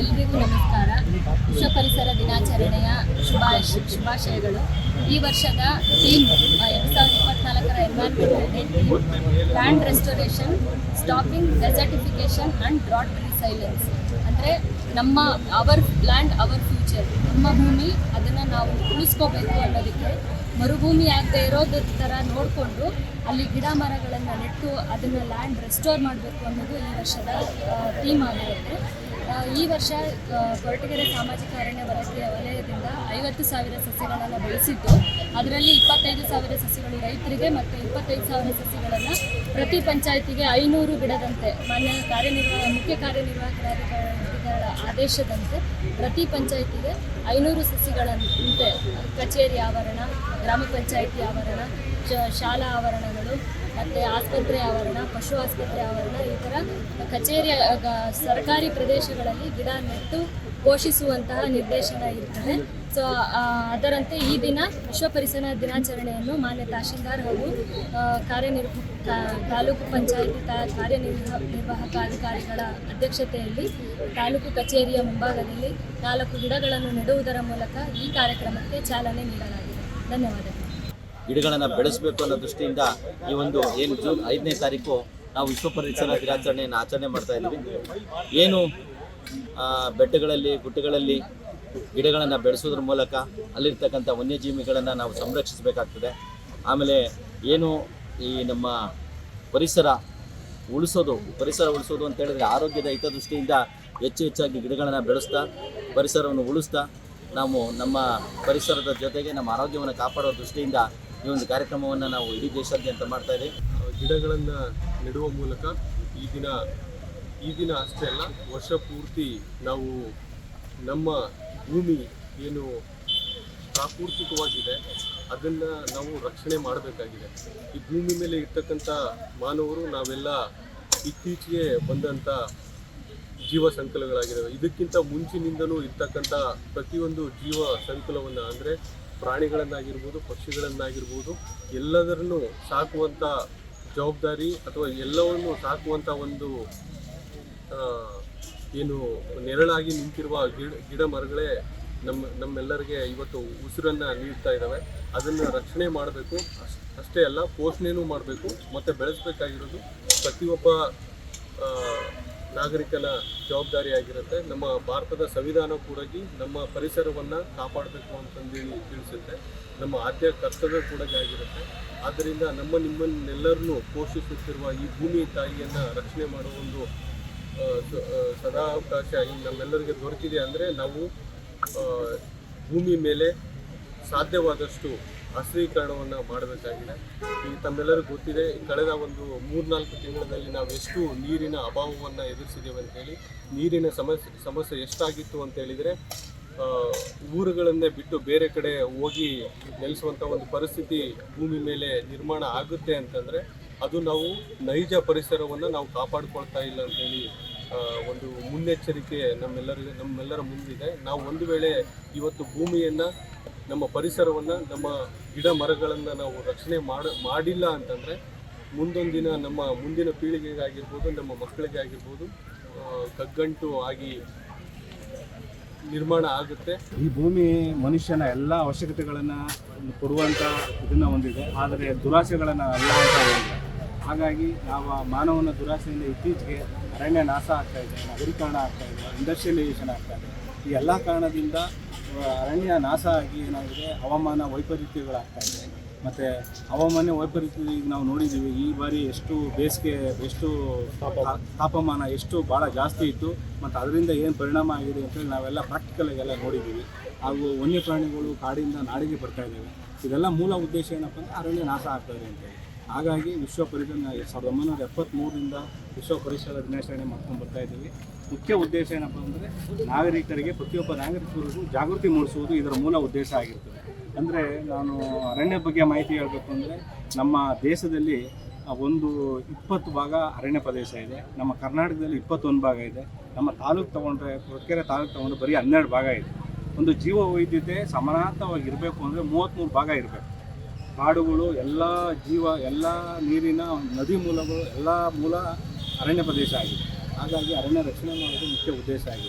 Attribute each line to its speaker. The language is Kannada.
Speaker 1: ಎಲ್ರಿಗೂ ನಮಸ್ಕಾರ. ವಿಶ್ವ ಪರಿಸರ ದಿನಾಚರಣೆಯ ಶುಭಾಶ್, ಶುಭಾಶಯಗಳು. ಈ ವರ್ಷದ ಥೀಮ್ ಎರಡು ಸಾವಿರದ ಇಪ್ಪತ್ನಾಲ್ಕರ environmental land restoration stopping desertification and drought resilience ಅಂದರೆ ನಮ್ಮ ಅವರ್ ಲ್ಯಾಂಡ್ ಅವರ್ ಫ್ಯೂಚರ್ ನಮ್ಮ ಭೂಮಿ, ಅದನ್ನು ನಾವು ಉಳಿಸ್ಕೋಬೇಕು ಅನ್ನೋದಕ್ಕೆ ಮರುಭೂಮಿ ಆಗದೆ ಇರೋದ್ರ ಥರ ನೋಡಿಕೊಂಡು ಅಲ್ಲಿ ಗಿಡ ಮರಗಳನ್ನು ನೆಟ್ಟು ಅದನ್ನು ಲ್ಯಾಂಡ್ ರೆಸ್ಟೋರ್ ಮಾಡಬೇಕು ಅನ್ನೋದು ಈ ವರ್ಷದ ಥೀಮ್ ಆಗಿರುತ್ತೆ. ಈ ವರ್ಷ ಕೊರಟಗೆರೆ ಸಾಮಾಜಿಕ ಅರಣ್ಯ ವಲಯ ವಲಯದಿಂದ ಐವತ್ತು ಸಾವಿರ ಸಸ್ಯಗಳನ್ನು ಬೆಳೆಸಿದ್ದು, ಅದರಲ್ಲಿ ಇಪ್ಪತ್ತೈದು ಸಾವಿರ ಸಸ್ಯಗಳು ರೈತರಿಗೆ ಮತ್ತು ಇಪ್ಪತ್ತೈದು ಸಾವಿರ ಸಸ್ಯಗಳನ್ನು ಪ್ರತಿ ಪಂಚಾಯತಿಗೆ ಐನೂರು ಗಿಡದಂತೆ ಮಾನ್ಯ ಕಾರ್ಯನಿರ್ವಾಹ ಮುಖ್ಯ ಕಾರ್ಯನಿರ್ವಾಹಕರಾಧಿಕಾರಿಗಳ ಆದೇಶದಂತೆ ಪ್ರತಿ ಪಂಚಾಯತಿಗೆ ಐನೂರು ಸಸಿಗಳಂತೆ, ಕಚೇರಿ ಆವರಣ, ಗ್ರಾಮ ಪಂಚಾಯಿತಿ ಆವರಣ ಶಾಲಾ ಆವರಣಗಳು ಮತ್ತು ಆಸ್ಪತ್ರೆ ಆವರಣ, ಪಶು ಆಸ್ಪತ್ರೆ ಆವರಣ, ಈ ಥರ ಕಚೇರಿ ಅಗ- ಸರ್ಕಾರಿ ಪ್ರದೇಶಗಳಲ್ಲಿ ಗಿಡ ನೆಟ್ಟು ಪೋಷಿಸುವಂತಹ ನಿರ್ದೇಶನ ಇರ್ತದೆ. ಸೊ ಅದರಂತೆ ಈ ದಿನ ವಿಶ್ವ ಪರಿಸರ ದಿನಾಚರಣೆಯನ್ನು ಮಾನ್ಯ ತಹಶೀಲ್ದಾರ್ ಹಾಗೂ ಕಾರ್ಯನಿರ್ವ ತಾಲೂಕು ಪಂಚಾಯಿತಿ ತಾ ಕಾರ್ಯನಿರ್ವಾಹ ನಿರ್ವಾಹಕ ಅಧಿಕಾರಿಗಳ ಅಧ್ಯಕ್ಷತೆಯಲ್ಲಿ ತಾಲೂಕು ಕಚೇರಿಯ ಮುಂಭಾಗದಲ್ಲಿ ನಾಲ್ಕು ಗಿಡಗಳನ್ನು ನೆಡುವುದರ ಮೂಲಕ ಈ ಕಾರ್ಯಕ್ರಮಕ್ಕೆ ಚಾಲನೆ ನೀಡಲಾಗಿದೆ. ಧನ್ಯವಾದಗಳು.
Speaker 2: ಗಿಡಗಳನ್ನು ಬೆಳೆಸಬೇಕು ಅನ್ನೋ ದೃಷ್ಟಿಯಿಂದ ಈ ಒಂದು ಏನು ಜೂನ್ ಐದನೇ ತಾರೀಕು ನಾವು ವಿಶ್ವ ಪರಿಸರ ದಿನಾಚರಣೆಯನ್ನು ಆಚರಣೆ ಮಾಡ್ತಾ ಇದ್ದೀವಿ. ಏನು ಬೆಟ್ಟಗಳಲ್ಲಿ, ಗುಡ್ಡಗಳಲ್ಲಿ ಗಿಡಗಳನ್ನು ಬೆಳೆಸೋದ್ರ ಮೂಲಕ ಅಲ್ಲಿರ್ತಕ್ಕಂಥ ವನ್ಯಜೀವಿಗಳನ್ನು ನಾವು ಸಂರಕ್ಷಿಸಬೇಕಾಗ್ತದೆ. ಆಮೇಲೆ ಏನು ಈ ನಮ್ಮ ಪರಿಸರ ಉಳಿಸೋದು ಪರಿಸರ ಉಳಿಸೋದು ಅಂತ ಹೇಳಿದ್ರೆ ಆರೋಗ್ಯದ ಹಿತದೃಷ್ಟಿಯಿಂದ ಹೆಚ್ಚು ಹೆಚ್ಚಾಗಿ ಗಿಡಗಳನ್ನು ಬೆಳೆಸ್ತಾ, ಪರಿಸರವನ್ನು ಉಳಿಸ್ತಾ, ನಾವು ನಮ್ಮ ಪರಿಸರದ ಜೊತೆಗೆ ನಮ್ಮ ಆರೋಗ್ಯವನ್ನು ಕಾಪಾಡೋ ದೃಷ್ಟಿಯಿಂದ ಈ ಒಂದು ಕಾರ್ಯಕ್ರಮವನ್ನು ನಾವು ಇಡೀ ದೇಶಾದ್ಯಂತ ಮಾಡ್ತಾ ಇದ್ದೀವಿ.
Speaker 3: ಗಿಡಗಳನ್ನು ನೆಡುವ ಮೂಲಕ ಈ ದಿನ ಈ ದಿನ ಅಷ್ಟೇ ಅಲ್ಲ, ವರ್ಷ ಪೂರ್ತಿ ನಾವು ನಮ್ಮ ಭೂಮಿ ಏನು ಪ್ರಾಕೃತಿಕವಾಗಿದೆ, ಅದನ್ನು ನಾವು ರಕ್ಷಣೆ ಮಾಡಬೇಕಾಗಿದೆ. ಈ ಭೂಮಿ ಮೇಲೆ ಇರ್ತಕ್ಕಂಥ ಮಾನವರು ನಾವೆಲ್ಲ ಇತ್ತೀಚೆಗೆ ಬಂದಂಥ ಜೀವ ಸಂಕುಲಗಳಾಗಿದ್ದಾವೆ. ಇದಕ್ಕಿಂತ ಮುಂಚಿನಿಂದಲೂ ಇರ್ತಕ್ಕಂಥ ಪ್ರತಿಯೊಂದು ಜೀವ ಸಂಕುಲವನ್ನು ಅಂದರೆ ಪ್ರಾಣಿಗಳನ್ನಾಗಿರ್ಬೋದು, ಪಕ್ಷಿಗಳನ್ನಾಗಿರ್ಬೋದು ಎಲ್ಲದರನ್ನು ಸಾಕುವಂಥ ಜವಾಬ್ದಾರಿ ಅಥವಾ ಎಲ್ಲವನ್ನು ಸಾಕುವಂಥ ಒಂದು ಏನು ನೆರಳಾಗಿ ನಿಂತಿರುವ ಗಿಡ ಗಿಡ ಮರಗಳೇ ನಮ್ಮ, ನಮ್ಮೆಲ್ಲರಿಗೆ ಇವತ್ತು ಉಸಿರನ್ನು ನೀಡ್ತಾ ಇದ್ದಾವೆ ಅದನ್ನು ರಕ್ಷಣೆ ಮಾಡಬೇಕು. ಅಷ್ಟೇ ಅಲ್ಲ, ಪೋಷಣೆನೂ ಮಾಡಬೇಕು. ಮತ್ತು ಬೆಳೆಸಬೇಕಾಗಿರೋದು ಪ್ರತಿಯೊಬ್ಬ ನಾಗರಿಕನ ಜವಾಬ್ದಾರಿಯಾಗಿರುತ್ತೆ ನಮ್ಮ ಭಾರತದ ಸಂವಿಧಾನ ಕೂಡ ನಮ್ಮ ಪರಿಸರವನ್ನು ಕಾಪಾಡಬೇಕು ಅಂತಂದೇಳಿ ತಿಳಿಸುತ್ತೆ. ನಮ್ಮ ಆದ್ಯ ಕರ್ತವ್ಯ ಕೂಡ ಆಗಿರುತ್ತೆ. ಆದ್ದರಿಂದ ನಮ್ಮ ನಿಮ್ಮನ್ನೆಲ್ಲರನ್ನು ಪೋಷಿಸುತ್ತಿರುವ ಈ ಭೂಮಿ ತಾಯಿಯನ್ನು ರಕ್ಷಣೆ ಮಾಡುವ ಒಂದು ಸದಾ ಅವಕಾಶ ನಮ್ಮೆಲ್ಲರಿಗೆ ದೊರಕಿದೆ ಅಂದರೆ ನಾವು ಭೂಮಿ ಮೇಲೆ ಸಾಧ್ಯವಾದಷ್ಟು ಹಸಿರೀಕರಣವನ್ನು ಮಾಡಬೇಕಾಗಿದೆ. ಈ ತಮ್ಮೆಲ್ಲರೂ ಗೊತ್ತಿದೆ, ಕಳೆದ ಒಂದು ಮೂರ್ನಾಲ್ಕು ತಿಂಗಳಲ್ಲಿ ನಾವು ಎಷ್ಟು ನೀರಿನ ಅಭಾವವನ್ನು ಎದುರಿಸಿದ್ದೇವೆ ಅಂತೇಳಿ ನೀರಿನ ಸಮಸ್ಯೆ ಸಮಸ್ಯೆ ಎಷ್ಟಾಗಿತ್ತು ಅಂತ ಹೇಳಿದರೆ ಊರುಗಳನ್ನೇ ಬಿಟ್ಟು ಬೇರೆ ಕಡೆ ಹೋಗಿ ನೆಲೆಸುವಂಥ ಒಂದು ಪರಿಸ್ಥಿತಿ ಭೂಮಿ ಮೇಲೆ ನಿರ್ಮಾಣ ಆಗುತ್ತೆ ಅಂತಂದರೆ, ಅದು ನಾವು ನೈಜ ಪರಿಸರವನ್ನು ನಾವು ಕಾಪಾಡಿಕೊಳ್ತಾ ಇಲ್ಲ ಅಂತೇಳಿ ಒಂದು ಮುನ್ನೆಚ್ಚರಿಕೆ ನಮ್ಮೆಲ್ಲರಿಗೂ ನಮ್ಮೆಲ್ಲರ ಮುಂದಿದೆ. ನಾವು ಒಂದು ವೇಳೆ ಇವತ್ತು ಭೂಮಿಯನ್ನು ನಮ್ಮ ಪರಿಸರವನ್ನು, ನಮ್ಮ ಗಿಡ ಮರಗಳನ್ನು ನಾವು ರಕ್ಷಣೆ ಮಾಡ, ಮಾಡಿಲ್ಲ ಅಂತಂದರೆ ಮುಂದೊಂದಿನ ನಮ್ಮ ಮುಂದಿನ ಪೀಳಿಗೆಗಾಗಿರ್ಬೋದು, ನಮ್ಮ ಮಕ್ಕಳಿಗೆ ಆಗಿರ್ಬೋದು ಕಗ್ಗಂಟು ಆಗಿ ನಿರ್ಮಾಣ ಆಗುತ್ತೆ.
Speaker 4: ಈ ಭೂಮಿ ಮನುಷ್ಯನ ಎಲ್ಲ ಅವಶ್ಯಕತೆಗಳನ್ನು ಕೊಡುವಂಥ ಇದನ್ನು ಹೊಂದಿದೆ. ಆದರೆ ದುರಾಸೆಗಳನ್ನು ಅಲ್ಲ ಅಂತ ಹಾಗಾಗಿ ನಾವು ಮಾನವನ ದುರಾಸೆಯಿಂದ ಇತ್ತೀಚೆಗೆ ಅರಣ್ಯ ನಾಶ ಆಗ್ತಾ ಇದೆ, ನಗರೀಕರಣ ಆಗ್ತಾ ಇದೆ ಇಂಡಸ್ಟ್ರಿಯಲೈಸೇಷನ್ ಆಗ್ತಾ ಇದೆ. ಈ ಎಲ್ಲ ಕಾರಣದಿಂದ ಅರಣ್ಯ ನಾಶ ಆಗಿ ಏನಾಗಿದೆ? ಹವಾಮಾನ ವೈಪರೀತ್ಯಗಳಾಗ್ತಾ ಇದೆ. ಮತ್ತು ಹವಾಮಾನ ವೈಪರೀತ್ಯ ಈಗ ನಾವು ನೋಡಿದ್ದೀವಿ, ಈ ಬಾರಿ ಎಷ್ಟು ಬೇಸಿಗೆ, ಎಷ್ಟು ತಾಪಮಾನ ಎಷ್ಟು ಭಾಳ ಜಾಸ್ತಿ ಇತ್ತು, ಮತ್ತು ಅದರಿಂದ ಏನು ಪರಿಣಾಮ ಆಗಿದೆ ಅಂತೇಳಿ ನಾವೆಲ್ಲ ಪ್ರಾಕ್ಟಿಕಲಾಗೆಲ್ಲ ನೋಡಿದ್ದೀವಿ. ಹಾಗೂ ವನ್ಯಪ್ರಾಣಿಗಳು ಕಾಡಿಂದ ನಾಡಿಗೆ ಬರ್ತಾ ಇದ್ದಾವೆ. ಇದೆಲ್ಲ ಮೂಲ ಉದ್ದೇಶ ಏನಪ್ಪ ಅಂದರೆ ಅರಣ್ಯ ನಾಶ ಆಗ್ತಾ ಇದೆ ಅಂತೇಳಿ ಹಾಗಾಗಿ ವಿಶ್ವ ಪರಿಸರ ಸಾವಿರದ ಒಂಬೈನೂರ ಎಪ್ಪತ್ತ್ಮೂರರಿಂದ ವಿಶ್ವ ಪರಿಸರ ದಿನಾಚರಣೆ ಮಾಡ್ಕೊಂಡು ಬರ್ತಾ ಇದ್ದೀವಿ. ಮುಖ್ಯ ಉದ್ದೇಶ ಏನಪ್ಪ ಅಂದರೆ ನಾಗರಿಕರಿಗೆ ಪ್ರತಿಯೊಬ್ಬ ನಾಗರಿಕರಿಗೂ ಜಾಗೃತಿ ಮೂಡಿಸುವುದು ಇದರ ಮೂಲ ಉದ್ದೇಶ ಆಗಿರ್ತದೆ. ಅಂದರೆ ನಾನು ಅರಣ್ಯ ಬಗ್ಗೆ ಮಾಹಿತಿ ಹೇಳಬೇಕು ಅಂದರೆ ನಮ್ಮ ದೇಶದಲ್ಲಿ ಒಂದು ಇಪ್ಪತ್ತು ಭಾಗ ಅರಣ್ಯ ಪ್ರದೇಶ ಇದೆ. ನಮ್ಮ ಕರ್ನಾಟಕದಲ್ಲಿ ಇಪ್ಪತ್ತೊಂದು ಭಾಗ ಇದೆ. ನಮ್ಮ ತಾಲೂಕು ತೊಗೊಂಡ್ರೆ ಕೊರಕೆರೆ ತಾಲೂಕು ತೊಗೊಂಡ್ರೆ ಬರೀ ಹನ್ನೆರಡು ಭಾಗ ಇದೆ. ಒಂದು ಜೀವ ವೈದ್ಯತೆ ಸಮಾನಾರ್ಥವಾಗಿರಬೇಕು ಅಂದರೆ ಮೂವತ್ತ್ಮೂರು ಭಾಗ ಇರಬೇಕು. ಕಾಡುಗಳು, ಎಲ್ಲ ಜೀವ, ಎಲ್ಲ ನೀರಿನ ನದಿ ಮೂಲಗಳು, ಎಲ್ಲ ಮೂಲ ಅರಣ್ಯ ಪ್ರದೇಶ ಆಗಿದೆ. ಹಾಗಾಗಿ ಅರಣ್ಯ ರಕ್ಷಣೆ ಮಾಡೋದು ಮುಖ್ಯ ಉದ್ದೇಶ ಆಗಿದೆ.